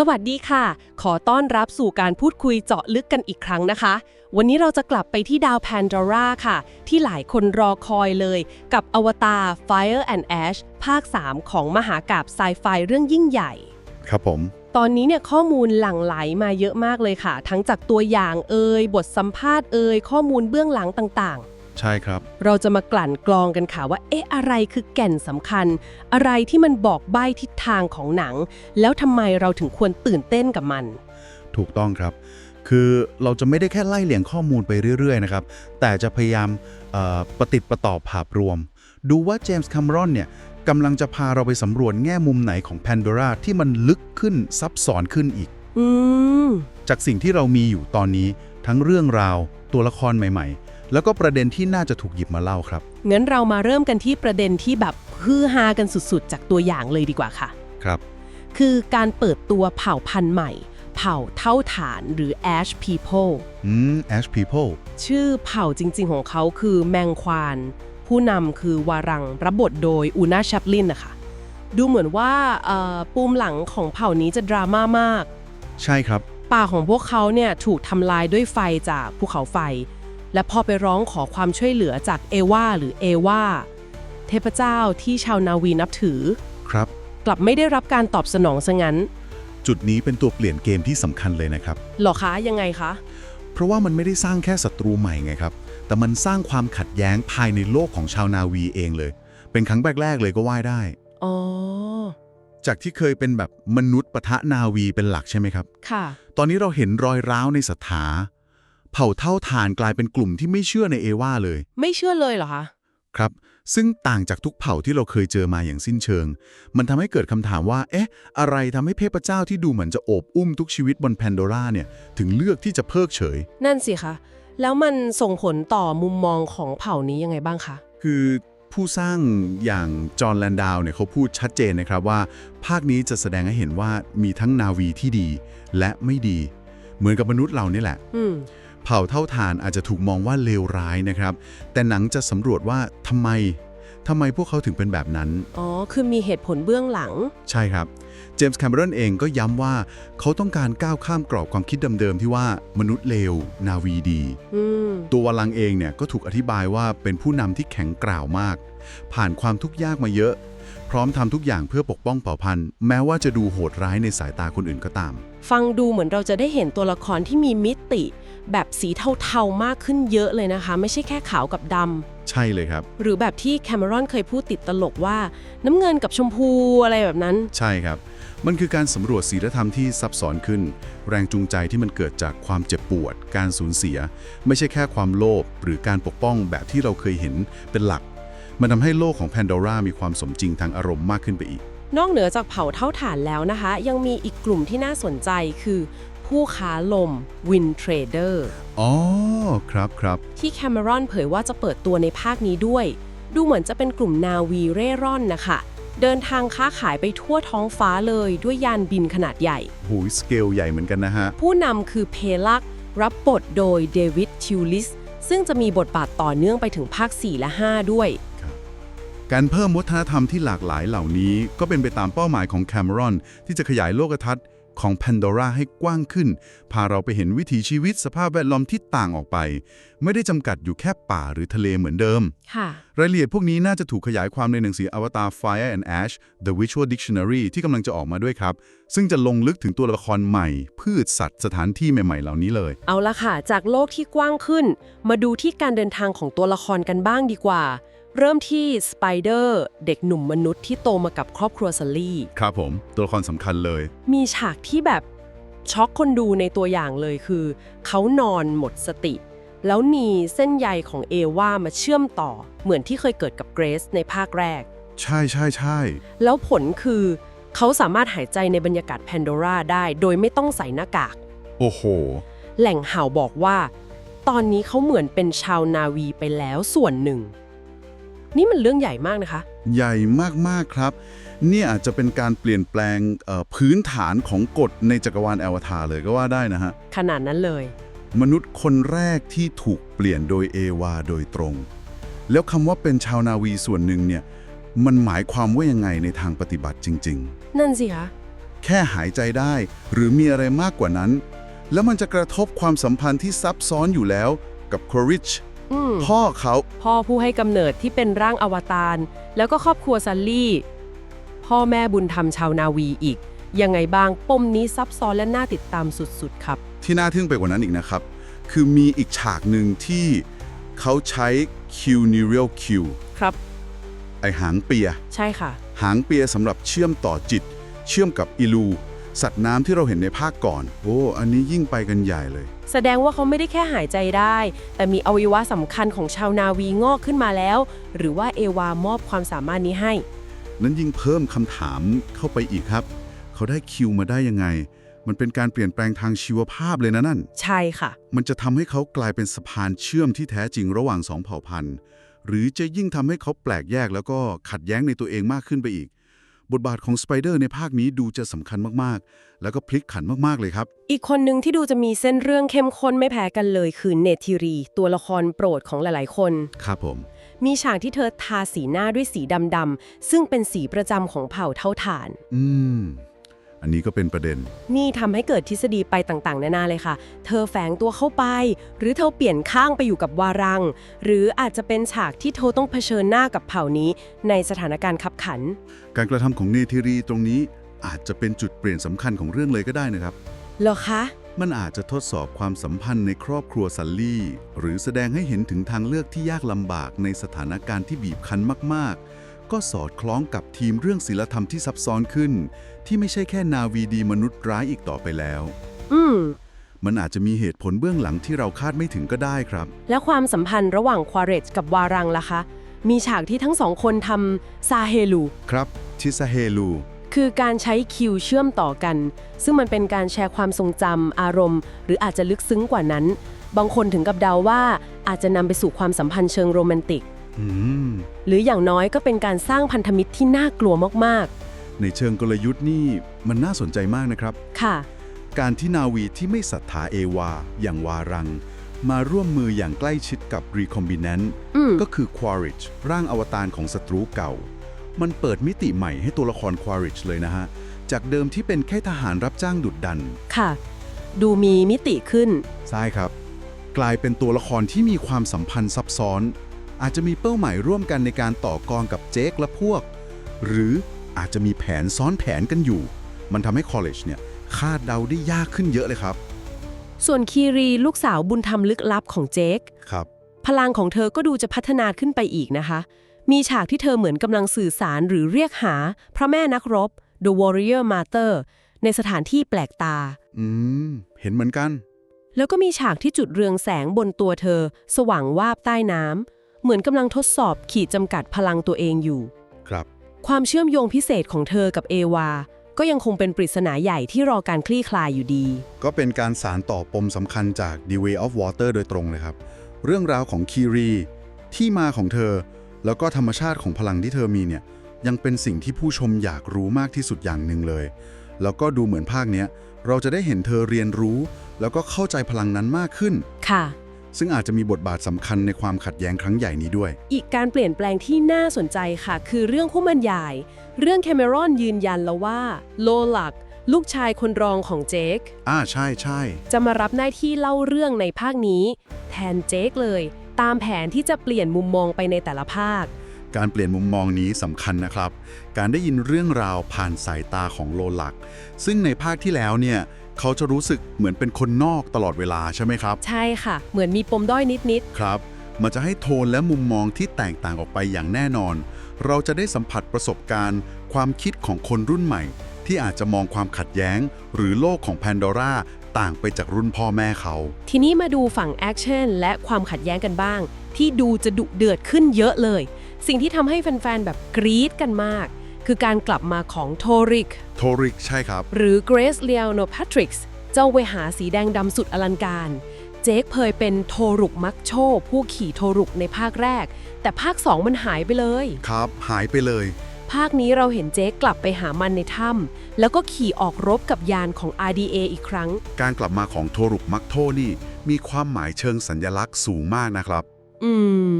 สวัสดีค่ะ ขอต้อนรับสู่การพูดคุยเจาะลึกกันอีกครั้งนะคะ วันนี้เราจะกลับไปที่ดาวแพนดอร่าค่ะ ที่หลายคนรอคอยเลย กับอวตาร Fire and Ash ภาค 3 ของมหากาบไซไฟเรื่องยิ่งใหญ่ ครับผม ตอนนี้เนี่ยข้อมูลหลั่งไหลมาเยอะมากเลยค่ะ ทั้งจากตัวอย่างเอ่ยบทสัมภาษณ์เอ่ยข้อมูลเบื้องหลังต่าง ใช่ครับๆเราจะมากลั่นกรองกันค่ะว่า เอ๊ะ อะไรคือแก่นสำคัญ อะไรที่มันบอกใบ้ทิศทางของหนัง แล้วทำไมเราถึงควรตื่นเต้นกับมัน ถูกต้องครับ คือเราจะไม่ได้แค่ไล่เลียงข้อมูลไปเรื่อย ๆ นะครับ แต่จะพยายามเอ่อประติดประต่อภาพรวม ดูว่าเจมส์ แคม e รอนเนี่ยกำลังจะพาเราไปสำรวจแง่มุมไหนของแพนโดราที่มันลึกขึ้นซับซ้อนขึ้นอีกอืมจากสิ่งที่เรามีอยู่ตอนนี้ ทั้งเรื่องราว ตัวละครใหม่ ๆ แล้วก็ประเด็นที่น่าจะถูกหยิบมาเล่าครับ งั้นเรามาเริ่มกันที่ประเด็นที่แบบฮือฮากันสุดๆ จากตัวอย่างเลยดีกว่าค่ะ ครับ คือการเปิดตัวเผ่าพันธุ์ใหม่ เผ่าเท่าฐานหรือ Ash People อืม Ash People ชื่อเผ่าจริงๆ ของเขาคือแมงควาน ผู้นำคือวารังรับบทโดยอูนาแชปลินนะคะ ดูเหมือนว่าเอ่อปูมหลังของเผ่านี้จะดราม่ามาก ใช่ครับ ป่าของพวกเขาเนี่ยถูกทำลายด้วยไฟจากภูเขาไฟ และพอไปร้องขอความช่วยเหลือจากเอวาหรือเอวาเทพเจ้าที่ชาวนาวีนับถือ ครับ กลับไม่ได้รับการตอบสนองซะงั้นจุดนี้เป็นตัวเปลี่ยนเกมที่สำคัญเลยนะครับ หรอคะยังไงคะ เพราะว่ามันไม่ได้สร้างแค่ศัตรูใหม่ไงครับ แต่มันสร้างความขัดแย้งภายในโลกของชาวนาวีเองเลย เป็นครั้งแรกๆเลยก็ว่าได้ อ๋อ จากที่เคยเป็นแบบมนุษย์ปะทะนาวีเป็นหลักใช่ไหมครับ ค่ะ ตอนนี้เราเห็นรอยร้าวในศรัทธา เผ่าเท่าทานกลายเป็นกลุ่มที่ไม่เชื่อในเอวาเลย ไม่เชื่อเลยเหรอคะครับ ซึ่งต่างจากทุกเผ่าที่เราเคยเจอมาอย่างสิ้นเชิง มันทำให้เกิดคำถามว่า เอ๊ะ อะไรทำให้เทพเจ้าที่ดูเหมือนจะโอบอุ้มทุกชีวิตบนแพนโดร่าเนี่ย ถึงเลือกที่จะเพิกเฉย นั่นสิคะ แล้วมันส่งผลต่อมุมมองของเผ่านี้ยังไงบ้างคะ คือผู้สร้างอย่างจอห์นแลนดาวเนี่ยเขาพูดชัดเจนนะครับว่า ภาคนี้จะแสดงให้เห็นว่ามีทั้งนาวีที่ดีและไม่ดี เหมือนกับมนุษย์เรานี่แหละ อืม เผ่าเท่าทานอาจจะถูกมองว่าเลวร้ายนะครับ แต่หนังจะสำรวจว่าทำไมทำไมพวกเขาถึงเป็นแบบนั้น อ๋อ คือมีเหตุผลเบื้องหลัง ใช่ครับ เจมส์แคมเบรอนเองก็ย้ำว่าเขาต้องการก้าวข้ามกรอบความคิดเดิมๆที่ว่ามนุษย์เลว นาวีดีอืมตัววลังเองเนี่ยก็ถูกอธิบายว่าเป็นผู้นำที่แข็งกร้าวมาก ผ่านความทุกข์ยากมาเยอะ พร้อมทำทุกอย่างเพื่อปกป้องเผ่าพันธุ์ แม้ว่าจะดูโหดร้ายในสายตาคนอื่นก็ตาม ฟังดูเหมือนเราจะได้เห็นตัวละครที่มีมิติ แบบสีเทาๆมากขึ้นเยอะเลยนะคะ ไม่ใช่แค่ขาวกับดำใช่เลยครับ หรือแบบที่แคม e รอนเคยพูดติดตลกว่าน้ำเงินกับชมพูอะไรแบบนั้น ใช่ครับ มันคือการสำรวจศีลธรรมที่ซับซ้อนขึ้น แรงจูงใจที่มันเกิดจากความเจ็บปวด การสูญเสีย ไม่ใช่แค่ความโลภหรือการปกป้องแบบที่เราเคยเห็นเป็นหลัก มันทำให้โลกของแพนโดรามีความสมจริงทางอารมณ์มากขึ้นไปอีกนอกเหนือจากเผ่าเท่าฐานแล้วนะคะ ยังมีอีกกลุ่มที่น่าสนใจคือ ผู้ค้าลมวินเทรดเดอร์อ๋อ ครับครับ ที่แคม e รอนเผยว่าจะเปิดตัวในภาคนี้ด้วย ดูเหมือนจะเป็นกลุ่มนาวีเร่ร่อนนะคะ เดินทางค้าขายไปทั่วท้องฟ้าเลยด้วยยานบินขนาดใหญ่ หูยสเกลใหญ่เหมือนกันนะฮะ ผู้นำคือเพลัก รับบทโดยเดวิดทิวลิส ซึ่งจะมีบทบาทต่อเนื่องไปถึงภาค 4 และ 5 ด้วย การเพิ่มวัฒนธรรมที่หลากหลายเหล่านี้ ก็เป็นไปตามเป้าหมายของแคม e รอนที่จะขยายโลกทัศน์ ของแพนโดราให้กว้างขึ้น พาเราไปเห็นวิถีชีวิตสภาพแวดล้อมที่ต่างออกไป ไม่ได้จำกัดอยู่แค่ป่าหรือทะเลเหมือนเดิมค่ะรายละเอียดพวกนี้น่าจะถูกขยายความในหนังสือ Avatar Fire and Ash The Visual Dictionary ที่กำลังจะออกมาด้วยครับ ซึ่งจะลงลึกถึงตัวละครใหม่ พืชสัตว์สถานที่ใหม่ๆ เหล่านี้เลย เอาละค่ะ จากโลกที่กว้างขึ้น มาดูที่การเดินทางของตัวละครกันบ้างดีกว่า เริ่มที่สไปเดอร์เด็กหนุ่มมนุษย์ที่โตมากับครอบครัวซัลลี่ ครับผม ตัวละครสำคัญเลย มีฉากที่แบบช็อกคนดูในตัวอย่างเลยคือ เขานอนหมดสติ แล้วมีเส้นใยของเอวามาเชื่อมต่อ เหมือนที่เคยเกิดกับเกรซในภาคแรก ใช่ใช่ใช่แล้วผลคือเขาสามารถหายใจในบรรยากาศแพนโดราได้ โดยไม่ต้องใส่หน้ากาก โอ้โห แหล่งข่าวบอกว่า ตอนนี้เขาเหมือนเป็นชาวนาวีไปแล้วส่วนหนึ่ง นี่มันเรื่องใหญ่มากนะคะ ใหญ่มาก ๆ ครับ เนี่ยอาจจะเป็นการเปลี่ยนแปลงเอ่อพื้นฐานของกฎในจักรวาลอวตารเลยก็ว่าได้นะฮะ ขนาดนั้นเลย มนุษย์คนแรกที่ถูกเปลี่ยนโดยเอวาโดยตรง แล้วคำว่าเป็นชาวนาวีส่วนหนึ่งเนี่ย มันหมายความว่ายังไงในทางปฏิบัติจริงนั่นสิคะ แค่หายใจได้หรือมีอะไรมากกว่านั้น แล้วมันจะกระทบความสัมพันธ์ที่ซับซ้อนอยู่แล้วกับคอริชอืมพ่อเขา พ่อผู้ให้กำเนิดที่เป็นร่างอวตารแล้วก็ครอบครัวซัลลี่ พ่อแม่บุญธรรมชาวนาวีอีก ยังไงบ้างปมนี้ซับซ้อนและน่าติดตามสุดๆครับ ที่น่าทึ่งไปกว่านั้นอีกนะครับ คือมีอีกฉากหนึ่งที่เขาใช้ Q neural Q ครับ ไอหางเปีย ใช่ค่ะ หางเปียสำหรับเชื่อมต่อจิต เชื่อมกับอิลู สัตว์น้ำที่เราเห็นในภาคก่อน โอ้ อันนี้ยิ่งไปกันใหญ่เลย แสดงว่าเขาไม่ได้แค่หายใจได้ แต่มีอวัยวะสำคัญของชาวนาวีงอกขึ้นมาแล้ว หรือว่าเอวามอบความสามารถนี้ให้ นั้นยิ่งเพิ่มคำถามเข้าไปอีกครับ เขาได้คิวมาได้ยังไง มันเป็นการเปลี่ยนแปลงทางชีวภาพเลยนะนั่น ใช่ค่ะ มันจะทำให้เขากลายเป็นสะพานเชื่อมที่แท้จริงระหว่างสองเผ่าพันธุ์ หรือจะยิ่งทำให้เขาแปลกแยกแล้วก็ขัดแย้งในตัวเองมากขึ้นไปอีก บทบาทของสไปเดอร์ในภาคนี้ดูจะสำคัญมากๆ แล้วก็พลิกขันมากๆเลยครับ อีกคนหนึ่งที่ดูจะมีเส้นเรื่องเข้มข้นไม่แพ้กันเลยคือเนทิรี ตัวละครโปรดของหลายๆ คน ครับผม มีฉากที่เธอทาสีหน้าด้วยสีดำๆซึ่งเป็นสีประจำของเผ่าเท่าฐาน อืม อันนี้ก็เป็นประเด็น นี่ทำให้เกิดทฤษฎีไปต่างๆ นานาเลยค่ะ เธอแฝงตัวเข้าไป หรือเธอเปลี่ยนข้างไปอยู่กับวารัง หรืออาจจะเป็นฉากที่เธอต้องเผชิญหน้ากับเผ่านี้ ในสถานการณ์ขับขัน การกระทำของเนธิรีตรงนี้อาจจะเป็นจุดเปลี่ยนสำคัญของเรื่องเลยก็ได้นะครับ เหรอคะ มันอาจจะทดสอบความสัมพันธ์ในครอบครัวซัลลี่ หรือแสดงให้เห็นถึงทางเลือกที่ยากลำบากในสถานการณ์ที่บีบคั้นมาก ๆ ก็สอดคล้องกับทีมเรื่องศิลธรรมที่ซับซ้อนขึ้น ที่ไม่ใช่แค่นาวีดีมนุษย์ร้ายอีกต่อไปแล้ว อืม มันอาจจะมีเหตุผลเบื้องหลังที่เราคาดไม่ถึงก็ได้ครับ แล้วความสัมพันธ์ระหว่างควาเรจกับวารังล่ะคะ มีฉากที่ทั้งสองคนทำซาเฮลู ครับทิซาเฮลู คือการใช้คิวเชื่อมต่อกัน ซึ่งมันเป็นการแชร์ความทรงจำอารมณ์ หรืออาจจะลึกซึ้งกว่านั้น บางคนถึงกับเดาว่าอาจจะนำไปสู่ความสัมพันธ์เชิงโรแมนติก อืม หรืออย่างน้อยก็เป็นการสร้างพันธมิตรที่น่ากลัวมาก ในเชิงกลยุทธ์นี่มันน่าสนใจมากนะครับๆค่ะ การที่นาวีที่ไม่ศรัทธาเอวา อย่างวารัง มาร่วมมืออย่างใกล้ชิดกับ Recombinant อืมก็คือ Quaritch ร่างอวตารของศัตรูเก่า มันเปิดมิติใหม่ให้ตัวละคร Quaritch เลยนะฮะ จากเดิมที่เป็นแค่ทหารรับจ้างดุดดัน ค่ะ ดูมีมิติขึ้น ใช่ครับ กลายเป็นตัวละครที่มีความสัมพันธ์ซับซ้อน อาจจะมีเป้าหมายร่วมกันในการต่อกรกับเจคและพวก หรือ อาจจะมีแผนซ้อนแผนกันอยู่ มันทำให้ College เนี่ยคาดเดาได้ยากขึ้นเยอะเลยครับ ส่วนคีรีลูกสาวบุญธรรมลึกลับของเจค ครับ พลังของเธอก็ดูจะพัฒนาขึ้นไปอีกนะคะ มีฉากที่เธอเหมือนกำลังสื่อสารหรือเรียกหา พระแม่นักรบ The Warrior Mother ในสถานที่แปลกตา อืม เห็นเหมือนกัน แล้วก็มีฉากที่จุดเรืองแสงบนตัวเธอ สว่างวาบใต้น้ำเหมือนกำลังทดสอบขีดจำกัดพลังตัวเองอยู่ ครับความเชื่อมโยงพิเศษของเธอกับเอวา ก็ยังคงเป็นปริศนาใหญ่ที่รอการคลี่คลายอยู่ดี ก็เป็นการสารต่อปมสำคัญจาก The Way of Water โดยตรงเลยครับ เรื่องราวของคีรีที่มาของเธอ แล้วก็ธรรมชาติของพลังที่เธอมีเนี่ยยังเป็นสิ่งที่ผู้ชมอยากรู้มากที่สุดอย่างหนึ่งเลย แล้วก็ดูเหมือนภาคเนี้ยเราจะได้เห็นเธอเรียนรู้ แล้วก็เข้าใจพลังนั้นมากขึ้น ค่ะ ซึ่งอาจจะมีบทบาทสำคัญในความขัดแย้งครั้งใหญ่นี้ด้วย อีกการเปลี่ยนแปลงที่น่าสนใจค่ะ คือเรื่องคู่บรรยาย เรื่องแคเมรอนยืนยันแล้วว่า โลลัก ลูกชายคนรองของเจคอ่าใช่ใช่จะมารับหน้าที่เล่าเรื่องในภาคนี้ แทนเจคเลย ตามแผนที่จะเปลี่ยนมุมมองไปในแต่ละภาค การเปลี่ยนมุมมองนี้สำคัญนะครับ การได้ยินเรื่องราวผ่านสายตาของโลลัก ซึ่งในภาคที่แล้วเนี่ย เขาจะรู้สึกเหมือนเป็นคนนอกตลอดเวลาใช่ไหมครับ ใช่ค่ะ เหมือนมีปมด้อยนิด ครับ มันจะให้โทนและมุมมองที่แตกต่างออกไปอย่างแน่นอน เราจะได้สัมผัสประสบการณ์ ความคิดของคนรุ่นใหม่ ที่อาจจะมองความขัดแย้ง หรือโลกของแพนโดราต่างไปจากรุ่นพ่อแม่เขา ๆ ทีนี้มาดูฝั่งแอคชั่นและความขัดแย้งกันบ้าง ที่ดูจะดุเดือดขึ้นเยอะเลย สิ่งที่ทำให้แฟนๆ แบบกรี๊ดกันมาก คือการกลับมาของโทริก โทริกใช่ครับ หรือเกรซเลียโนแพทริกส์เจ้าเวหาสีแดงดำสุดอลังการ เจคเคยเป็นโทรุกมักโช ผู้ขี่โทรุกในภาคแรก แต่ภาค 2 มันหายไปเลย ครับ หายไปเลย ภาคนี้เราเห็นเจคกลับไปหามันในถ้ำแล้วก็ขี่ออกรบกับยานของ RDA อีกครั้ง การกลับมาของโทรุกมักโทนี่ มีความหมายเชิงสัญญลักษณ์สูงมากนะครับ อืม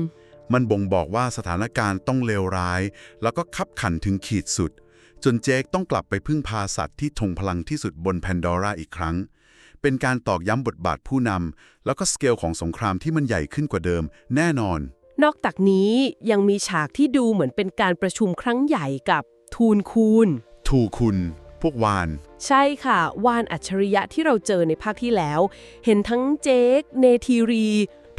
มันบ่งบอกว่าสถานการณ์ต้องเลวร้าย แล้วก็คับขันถึงขีดสุด จนเจคต้องกลับไปพึ่งพาสัตว์ที่ทรงพลังที่สุดบนแพนดอร่าอีกครั้ง เป็นการตอกย้ำบทบาทผู้นำแล้วก็สเกลของสงครามที่มันใหญ่ขึ้นกว่าเดิม แน่นอน นอกจากนี้ยังมีฉากที่ดูเหมือนเป็นการประชุมครั้งใหญ่กับทูนคูนทูคุณพวกวาน ใช่ค่ะ วานอัจฉริยะที่เราเจอในภาคที่แล้ว เห็นทั้งเจคเนทีรี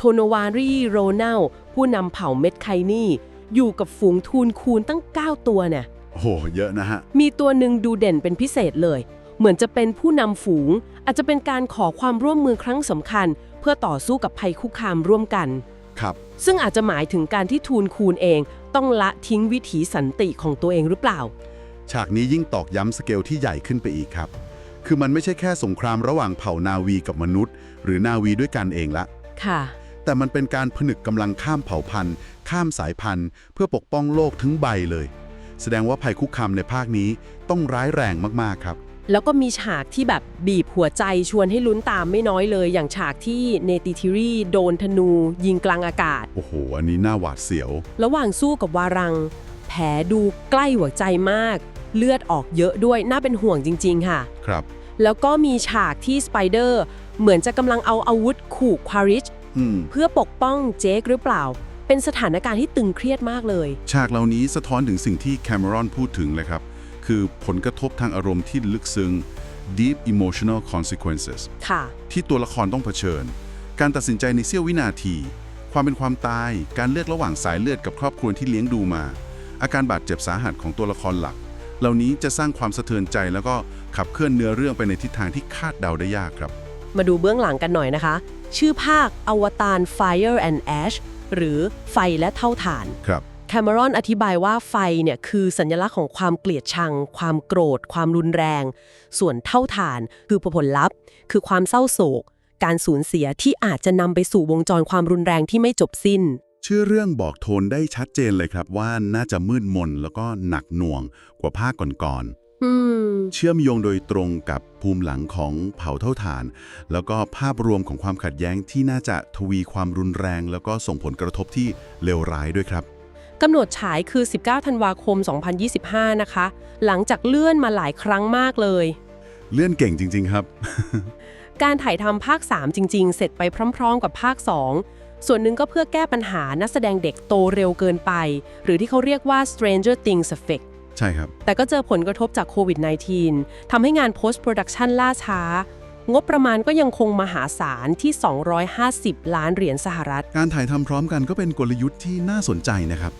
โทโนวารีโรนัลผู้นำเผ่าเม็ดไคนี่ อยู่กับฝูงทูนคูนตั้ง 9 ตัวเนี่ยโอ้โหเยอะนะฮะ มีตัวหนึ่งดูเด่นเป็นพิเศษเลย เหมือนจะเป็นผู้นำฝูง อาจจะเป็นการขอความร่วมมือครั้งสำคัญ เพื่อต่อสู้กับภัยคุกคามร่วมกัน ครับ ซึ่งอาจจะหมายถึงการที่ทูนคูนเอง ต้องละทิ้งวิถีสันติของตัวเองหรือเปล่า ฉากนี้ยิ่งตอกย้ำสเกลที่ใหญ่ขึ้นไปอีกครับ คือมันไม่ใช่แค่สงครามระหว่างเผ่านาวีกับมนุษย์ หรือนาวีด้วยกันเองละ ค่ะ แต่มันเป็นการผนึกกำลังข้ามเผ่าพันธุ์ ข้ามสายพันธุ์ เพื่อปกป้องโลกทั้งใบเลย แสดงว่าภัยคุกคามในภาคนี้ต้องร้ายแรงมากๆครับ แล้วก็มีฉากที่แบบบีบหัวใจชวนให้ลุ้นตามไม่น้อยเลย อย่างฉากที่เนติทิรีโดนธนู ยิงกลางอากาศ โอ้โห อันนี้น่าหวาดเสียว ระหว่างสู้กับวารัง แผลดูใกล้หัวใจมาก เลือดออกเยอะด้วยน่าเป็นห่วงจริง ๆ ค่ะ ครับ แล้วก็มีฉากที่สไปเดอร์เหมือนจะกำลังเอาอาวุธขู่ควาริชอืม เพื่อปกป้องเจคหรือเปล่า เป็นสถานการณ์ที่ตึงเครียดมากเลย ฉากเหล่านี้สะท้อนถึงสิ่งที่แคม e รอนพูดถึงเลยครับ คือผลกระทบทางอารมณ์ที่ลึกซึ้ง deep emotional consequences ค่ะ ที่ตัวละครต้องเผชิญ การตัดสินใจในเสี้ยววินาที ความเป็นความตาย การเลือกระหว่างสายเลือดกับครอบครัวที่เลี้ยงดูมา อาการบาดเจ็บสาหัสของตัวละครหลัก เหล่านี้จะสร้างความสะเทือนใจแล้วก็ขับเคลื่อนเนื้อเรื่องไปในทิศทางที่คาดเดาได้ยากครับ มาดูเบื้องหลังกันหน่อยนะคะ ชื่อภาคอวตาร Fire and Ash หรือไฟและเท่าฐานครับแคม e รอนอธิบายว่าไฟเนี่ยคือสัญลักษณ์ของความเกลียดชัง ความโกรธ ความรุนแรง ส่วนเท่าฐานคือผลลัพธ์ คือความเศร้าโศก การสูญเสียที่อาจจะนำไปสู่วงจรความรุนแรงที่ไม่จบสิ้น ชื่อเรื่องบอกโทนได้ชัดเจนเลยครับว่าน่าจะมืดมนแล้วก็หนักหน่วงกว่าภาคก่อนอืมๆ เชื่อมโยงโดยตรงกับภูมิหลังของเผ่าเท่าฐาน แล้วก็ภาพรวมของความขัดแย้งที่น่าจะทวีความรุนแรง แล้วก็ส่งผลกระทบที่เลวร้ายด้วยครับกำหนดฉายคือ 19 ธันวาคม 2025 นะคะ หลังจากเลื่อนมาหลายครั้งมากเลย เลื่อนเก่งจริง ๆ ครับ การถ่ายทำภาค 3 จริง ๆ เสร็จไปพร้อม ๆ กับภาค 2 ส่วนหนึ่งก็เพื่อแก้ปัญหานักแสดงเด็กโตเร็วเกินไป หรือที่เขาเรียกว่า Stranger Things Effect ใช่ครับ แต่ก็เจอผลกระทบจากโควิด -19 ทำให้งาน post production ล่าช้า งบประมาณก็ยังคงมหาศาลที่ 250 ล้านเหรียญสหรัฐ การถ่ายทำพร้อมกันก็เป็นกลยุทธ์ที่น่าสนใจนะครับ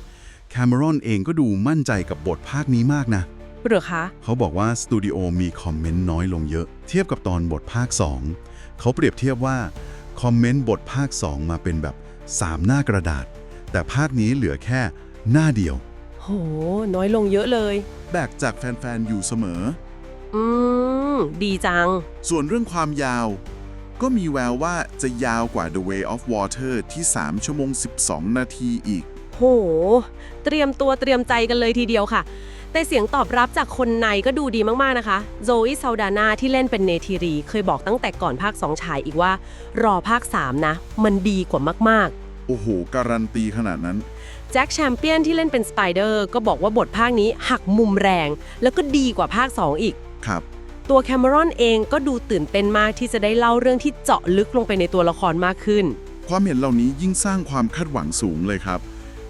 แคม e รอนเองก็ดูมั่นใจกับบทภาคนี้มากนะหรือคะเขาบอกว่าสตูดิโอมีคอมเมนต์น้อยลงเยอะ เทียบกับตอนบทภาค 2 เขาเปรียบเทียบว่า คอมเมนต์บทภาค 2 มาเป็นแบบ 3 หน้ากระดาษ แต่ภาคนี้เหลือแค่หน้าเดียว โห น้อยลงเยอะเลย แบกจากแฟน ๆ อยู่เสมอ อืม ดีจัง ส่วนเรื่องความยาว ก็มีแววว่าจะยาวกว่า The Way of Water ที่ 3 ชั่วโมง 12 นาทีอีก โห เตรียมตัวเตรียมใจกันเลยทีเดียวค่ะ แต่เสียงตอบรับจากคนในก็ดูดีมาก ๆ นะคะโซอีซาดานาที่เล่นเป็นเนทีรี เคยบอกตั้งแต่ก่อนภาค 2 ฉายอีกว่า รอภาค 3 นะ มันดีกว่ามากโอ้โห การันตีขนาดนั้นๆแจ็คแชมเปียนที่เล่นเป็นสไปเดอร์ก็บอกว่าบทภาคนี้หักมุมแรง แล้วก็ดีกว่าภาค 2 อีก ครับ ตัวแคม e รอนเองก็ดูตื่นเต้นมากที่จะได้เล่าเรื่องที่เจาะลึกลงไปในตัวละครมากขึ้น ความเห็นเหล่านี้ยิ่งสร้างความคาดหวังสูงเลยครับ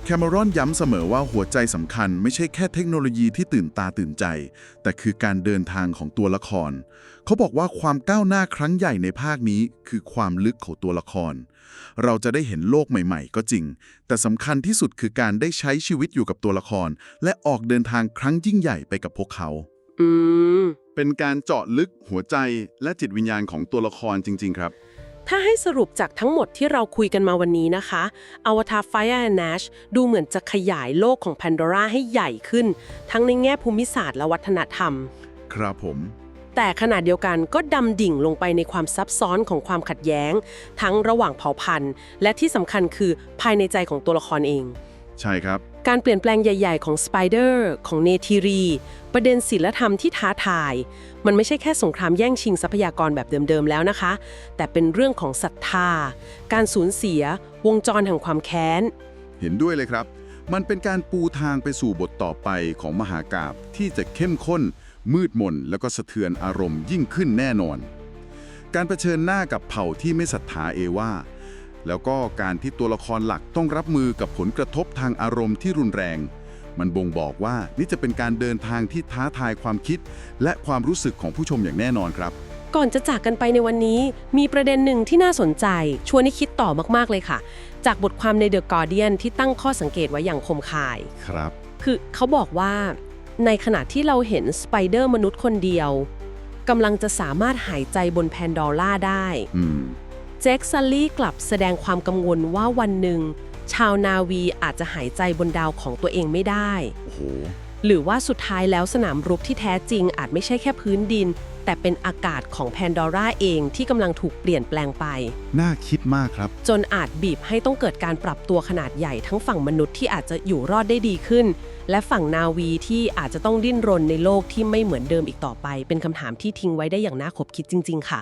แคม e รอนย้ำเสมอว่าหัวใจสำคัญไม่ใช่แค่เทคโนโลยีที่ตื่นตาตื่นใจ แต่คือการเดินทางของตัวละคร เขาบอกว่าความก้าวหน้าครั้งใหญ่ในภาคนี้คือความลึกของตัวละคร เราจะได้เห็นโลกใหม่ๆ ก็จริง แต่สำคัญที่สุดคือการได้ใช้ชีวิตอยู่กับตัวละคร และออกเดินทางครั้งยิ่งใหญ่ไปกับพวกเขา อืม เป็นการเจาะลึกหัวใจและจิตวิญญาณของตัวละครจริง ๆ ครับ ถ้าให้สรุปจากทั้งหมดที่เราคุยกันมาวันนี้นะคะ Avatar Fire and Ash ดูเหมือนจะขยายโลกของ Pandora ให้ใหญ่ขึ้น ทั้งในแง่ภูมิศาสตร์และวัฒนธรรม ครับผม แต่ขณะเดียวกันก็ดำดิ่งลงไปในความซับซ้อนของความขัดแย้ง ทั้งระหว่างเผ่าพันธุ์ และที่สำคัญคือภายในใจของตัวละครเอง ใช่ครับ การเปลี่ยนแปลงใหญ่ ๆ ของสไปเดอร์ของเนทีรี ประเด็นศีลธรรมที่ท้าทาย มันไม่ใช่แค่สงครามแย่งชิงทรัพยากรแบบเดิมๆแล้วนะคะ แต่เป็นเรื่องของศรัทธา การสูญเสีย วงจรแห่งความแค้น เห็นด้วยเลยครับ มันเป็นการปูทางไปสู่บทต่อไปของมหากาบที่จะเข้มข้น มืดมนแล้วก็สะเทือนอารมณ์ยิ่งขึ้นแน่นอน การเผชิญหน้ากับเผ่าที่ไม่ศรัทธาเอว่า แล้วก็การที่ตัวละครหลักต้องรับมือกับผลกระทบทางอารมณ์ที่รุนแรง มันบ่งบอกว่านี่จะเป็นการเดินทางที่ท้าทายความคิด และความรู้สึกของผู้ชมอย่างแน่นอนครับก่อนจะจากกันไปในวันนี้ มีประเด็นหนึ่งที่น่าสนใจ ชวนให้คิดต่อมาก ๆ เลยค่ะ จากบทความใน The Guardian ที่ตั้งข้อสังเกตไว้อย่างคมคาย ครับ คือเขาบอกว่า ในขณะที่เราเห็นสไปเดอร์มนุษย์คนเดียวกำลังจะสามารถหายใจบนแพนดอร่าได้อืมแจ็คซัลลี่กลับแสดงความกังวลว่าวันหนึ่ง ชาวนาวีอาจจะหายใจบนดาวของตัวเองไม่ได้โอ้โหหรือว่าสุดท้ายแล้วสนามรบที่แท้จริงอาจไม่ใช่แค่พื้นดิน แต่เป็นอากาศของแพนดอร่าเองที่กำลังถูกเปลี่ยนแปลงไป น่าคิดมากครับ จนอาจบีบให้ต้องเกิดการปรับตัวขนาดใหญ่ทั้งฝั่งมนุษย์ที่อาจจะอยู่รอดได้ดีขึ้น และฝั่งนาวีที่อาจจะต้องดิ้นรนในโลกที่ไม่เหมือนเดิมอีกต่อไป เป็นคำถามที่ทิ้งไว้ได้อย่างน่าขบคิดจริง ๆ ค่ะ